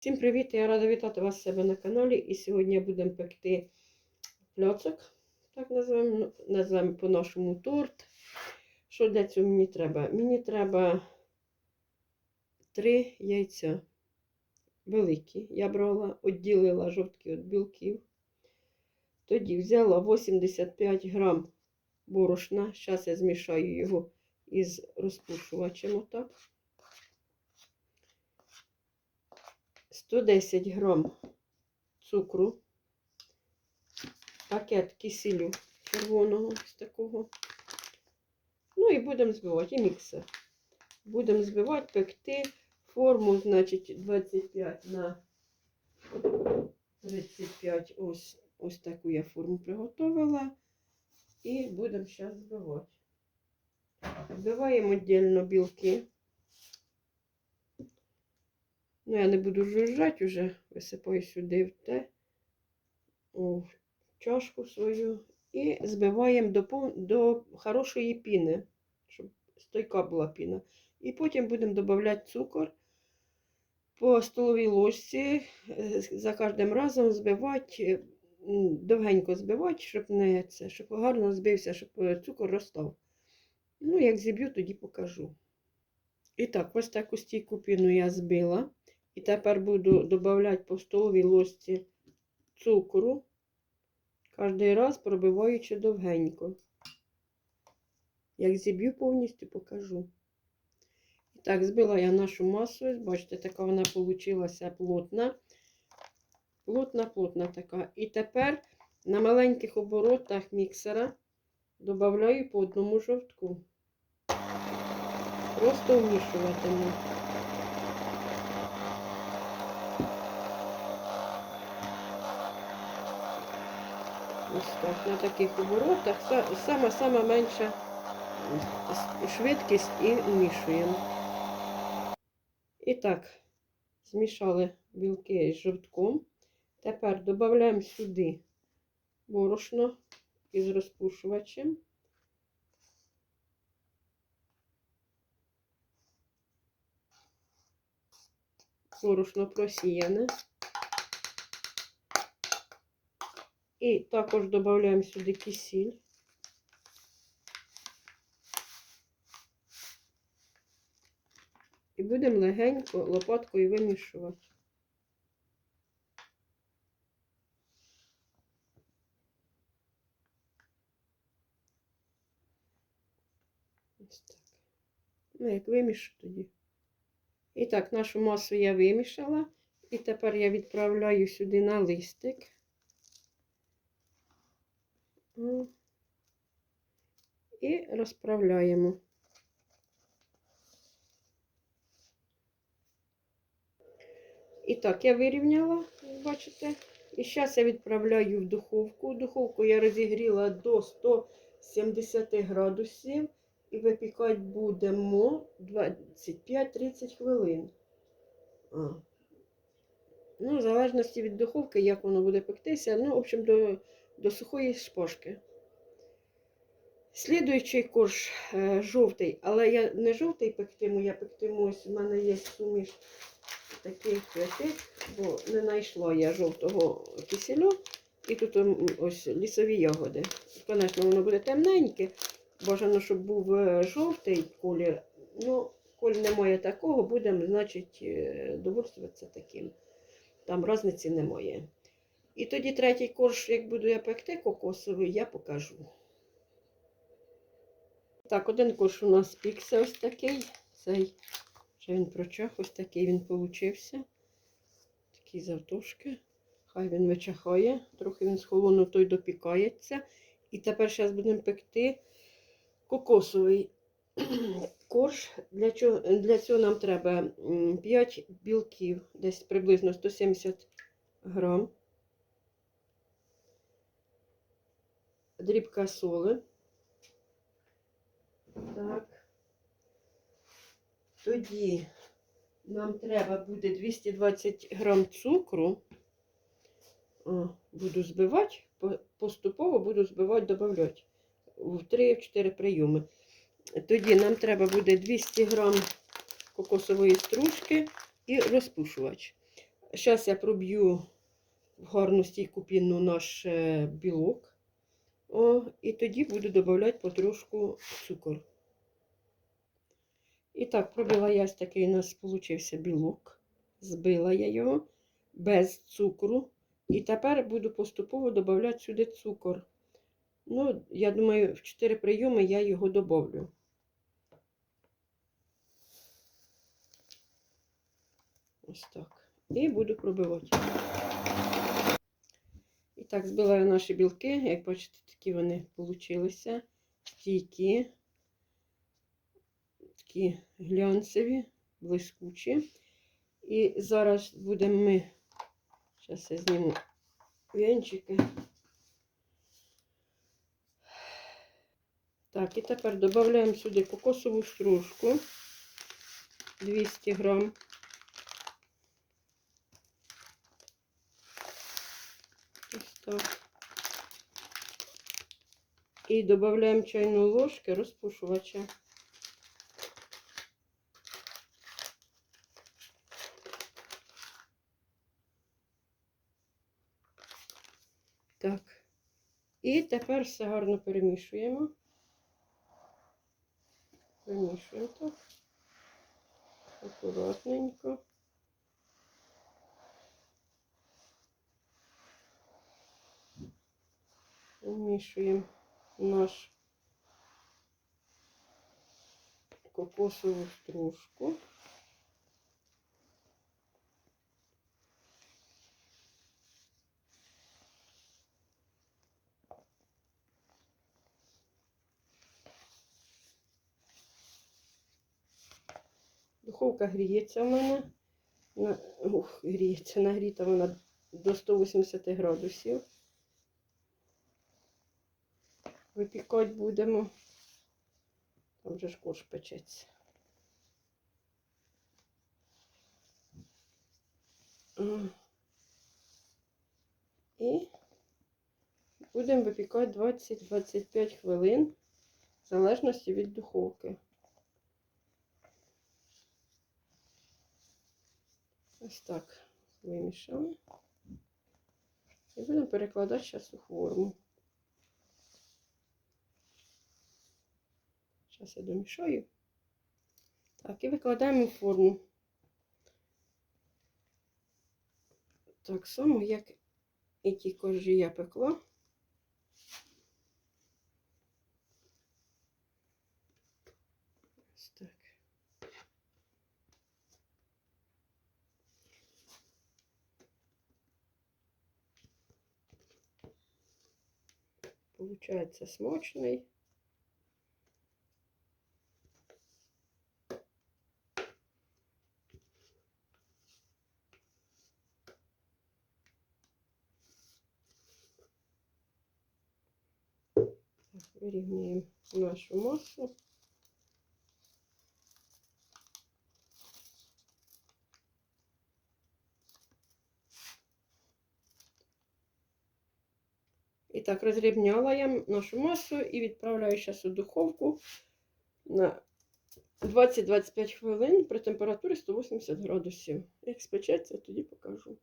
Всім привіт! Я рада вітати вас себе на каналі. І сьогодні будемо пекти пляцок, так називаємо, ну, називаємо по-нашому торт. Що для цього мені треба? Мені треба три яйця великі. Я брала, відділила жовтки від білків. Тоді взяла 85 грам борошна. Зараз я змішаю його із розпушувачем отак. 110 грам цукру, пакет кисілю червоного ось такого. Ну і будемо збивати, і міксер. Будемо збивати, пекти форму, значить, 25 на 35. Ось, ось таку я форму приготувала. І будемо зараз збивати. Збиваємо віддільно білки. Ну, я не буду жужжати вже, висипаю сюди в те, у чашку свою. І збиваємо до, до хорошої піни, щоб стойка була піна. І потім будемо додавати цукор по столовій ложці. е, За кожним разом збивати, довгенько збивати, щоб не це, щоб гарно збився, щоб е, цукор розстав. Ну, як зіб'ю, тоді покажу. І так, ось таку стійку піну я збила. І тепер буду додавати по столовій ложці цукру, кожен раз пробиваючи довгенько. Як зіб'ю повністю, покажу. І так, збила я нашу масу. Бачите, така вона вийшла плотна. Плотна, плотна така. І тепер на маленьких оборотах міксера додаю по одному жовтку. Просто вмішуватиму. Ось так, на таких оборотах. Са- Сама-сама менша швидкість і вмішуємо. І так, змішали білки з жовтком. Тепер додаємо сюди борошно із розпушувачем. Борошно просіяне. І також додаємо сюди кисіль. І будемо легенько лопаткою вимішувати. Ось так. Ну, як вимішу тоді. І так, нашу масу я вимішала. І тепер я відправляю сюди на листик. І розправляємо. І так, я вирівняла, бачите. І зараз я відправляю в духовку. Духовку я розігріла до 170 градусів. І випікати будемо 25-30 хвилин. А. Ну, в залежності від духовки, як воно буде пектися. Ну, в общем, до, до сухої шпажки. Слідуючий корж е, жовтий, але я не жовтий пектиму, я пектиму, ось у мене є суміш таких цих, бо не знайшла я жовтого кисельу. І тут ось лісові ягоди. Звісно, воно буде темненьке. Бажано, щоб був е, жовтий колір. Ну, коль немає такого, будемо, значить, е, довольствуватися таким. Там різниці немає. І тоді третій корж, як буду я пекти кокосовий, я покажу. Так, один корж у нас пікся ось такий. Цей, вже він прочах, ось такий він получився. Такі завтушки. Хай він вичахає, трохи він схолонув, той допікається. І тепер зараз будемо пекти кокосовий корж. Для цього, для цього нам треба 5 білків, десь приблизно 170 грам. Дрібка соли. Так. Тоді нам треба буде 220 грам цукру. О, буду збивати, поступово буду збивати, додавати в 3-4 прийоми. Тоді нам треба буде 200 грам кокосової стружки і розпушувач. Зараз я проб'ю в гарну стійку пінну наш е, білок. О, і тоді буду додавати потрошку цукор. І так, пробила я такий у нас получився білок. Збила я його без цукру. І тепер буду поступово додавати сюди цукор. Ну, я думаю, в 4 прийоми я його добавлю. Ось так. І буду пробивати. Так, збила я наші білки. Як бачите, такі вони получилися. Стійкі, такі глянцеві, блискучі. І зараз будемо ми. Зараз я зніму венчики. Так, і тепер додаємо сюди кокосову стружку 200 грам. Ось так. І додаємо чайну ложку розпушувача. Так. І тепер все гарно перемішуємо. Перемішуємо так. Акуратненько. Вмішуємо наш кокосову стружку. Духовка гріється в мене. На, ух, гріється, нагріта вона до 180 градусів. Випікати будемо. Там вже ж корж печеться. І будемо випікати 20-25 хвилин, в залежності від духовки. Ось так вимішали. І будемо перекладати зараз у форму. Зараз я домішаю. Так, і викладаємо форму. Так само, як і ті коржі я пекла. Ось так. Получається смачний. Так, Вирівнюємо нашу масу. І так, розрівняла я нашу масу і відправляю зараз у духовку на 20-25 хвилин при температурі 180 градусів. Як спечеться, тоді покажу.